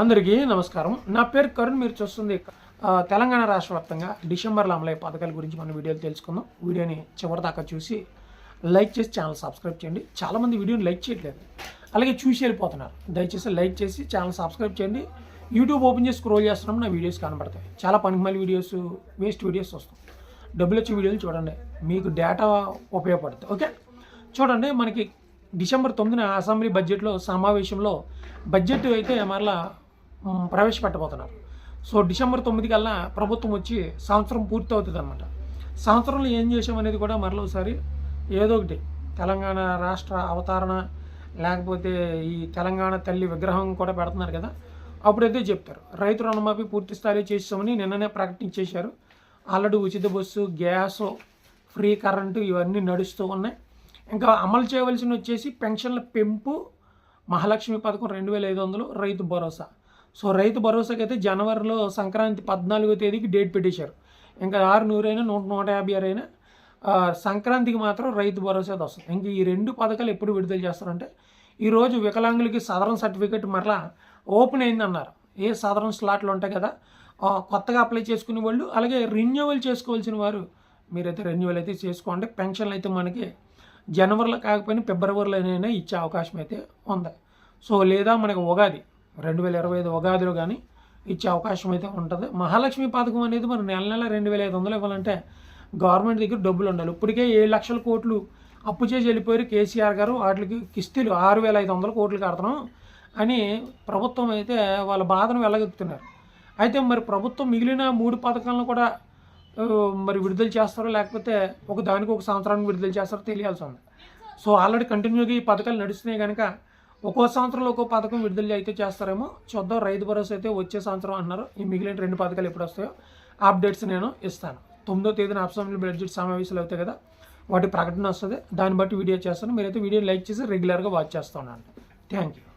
అందరికీ నమస్కారం. నా పేరు కరుణ్ మీరు చూస్తుంది తెలంగాణ రాష్ట్ర వ్యాప్తంగా డిసెంబర్లో అమలయ్యే పథకాల గురించి మనం వీడియోలు తెలుసుకుందాం. వీడియోని చివరిదాకా చూసి లైక్ చేసి ఛానల్ సబ్స్క్రైబ్ చేయండి. చాలామంది వీడియోని లైక్ చేయట్లేదు. అలాగే చూసి వెళ్ళిపోతున్నారు. దయచేసి లైక్ చేసి ఛానల్ సబ్స్క్రైబ్ చేయండి. యూట్యూబ్ ఓపెన్ చేసి స్క్రోల్ చేస్తున్నాం నా వీడియోస్ కనబడతాయి. చాలా పనికిమాలి వీడియోస్ వేస్ట్ వీడియోస్ వస్తాయి. డబ్బులు వచ్చే వీడియోలు చూడండి. మీకు డేటా ఉపయోగపడుతుంది. ఓకే? చూడండి మనకి డిసెంబర్ తొమ్మిదిన అసెంబ్లీ బడ్జెట్లో సమావేశంలో బడ్జెట్ అయితే మరలా ప్రవేశపెట్టబోతున్నారు. సో డిసెంబర్ తొమ్మిది కల్లా ప్రభుత్వం వచ్చి సంవత్సరం పూర్తి అవుతుంది అనమాట సంవత్సరంలో ఏం చేసామనేది కూడా మరలోసారి ఏదో ఒకటి తెలంగాణ రాష్ట్ర అవతరణ లేకపోతే ఈ తెలంగాణ తల్లి విగ్రహం కూడా పెడుతున్నారు కదా అప్పుడైతే చెప్తారు. రైతు రుణమాఫీ పూర్తి స్థాయిలో చేసామని నిన్ననే ప్రకటించేశారు. ఆల్రెడీ ఉచిత బస్సు గ్యాస్ ఫ్రీ కరెంటు ఇవన్నీ నడుస్తూ ఉన్నాయి. ఇంకా అమలు చేయవలసిన వచ్చేసి పెన్షన్ల పెంపు మహాలక్ష్మి పథకం రెండు వేల ఐదు వందలు రైతు భరోసా. సో రైతు భరోసాకి అయితే జనవరిలో సంక్రాంతి పద్నాలుగో తేదీకి డేట్ పెట్టేశారు. ఇంకా ఆరు నూరైనా నూట నూట యాభై ఆరు అయినా సంక్రాంతికి మాత్రం రైతు భరోసా వస్తుంది ఇంక ఈ రెండు పథకాలు ఎప్పుడు విడుదల చేస్తారంటే ఈరోజు వికలాంగులకి సదరన్ సర్టిఫికేట్ మరలా ఓపెన్ అయిందన్నారు. ఏ సదరన్ స్లాట్లు ఉంటాయి కదా కొత్తగా అప్లై చేసుకునే వాళ్ళు అలాగే రెన్యువల్ చేసుకోవాల్సిన వారు మీరైతే రెన్యువల్ అయితే చేసుకోండి. పెన్షన్లు అయితే మనకి జనవరిలో కాకపోయినా ఫిబ్రవరిలోనైనా ఇచ్చే అవకాశం అయితే ఉంది. సో లేదా మనకి ఉగాది రెండు వేల ఇరవై ఐదు ఉగాదిలో కానీ ఇచ్చే అవకాశం అయితే ఉంటుంది. మహాలక్ష్మి పథకం అనేది మరి నెల నెల రెండు వేల ఐదు వందలు ఇవ్వాలంటే గవర్నమెంట్ దగ్గర డబ్బులు ఉండాలి. ఇప్పటికే ఏడు లక్షల కోట్లు అప్పు చేసి వెళ్ళిపోయారు కేసీఆర్ గారు. వాటికి కిస్తీలు ఆరు వేల ఐదు వందల కోట్లు కడతాం అని ప్రభుత్వం అయితే వాళ్ళ బాధను వెళ్ళగెత్తుతున్నారు అయితే మరి ప్రభుత్వం మిగిలిన మూడు పథకాలను కూడా మరి విడుదల చేస్తారో లేకపోతే ఒక దానికి ఒక సంవత్సరానికి విడుదల చేస్తారో తెలియాల్సి ఉంది. సో ఆల్రెడీ కంటిన్యూగా ఈ పథకాలు నడుస్తున్నాయి కనుక ఒక్కో సంవత్సరంలో ఒక్కో పథకం విడుదల అయితే చేస్తారేమో. చూద్దాం. రైతు భరోసా అయితే వచ్చే సంవత్సరం అన్నారు ఈ మిగిలిన రెండు పథకాలు ఎప్పుడు వస్తాయో అప్డేట్స్ నేను ఇస్తాను. తొమ్మిదో తేదీన అసెంబ్లీ బడ్జెట్ సమావేశాలు అవుతాయి కదా వాటి ప్రకటన వస్తుంది. దాన్ని బట్టి వీడియో చేస్తాను. మీరైతే వీడియో లైక్ చేసి రెగ్యులర్గా వాచ్ చేస్తూ ఉండండి. Thank you.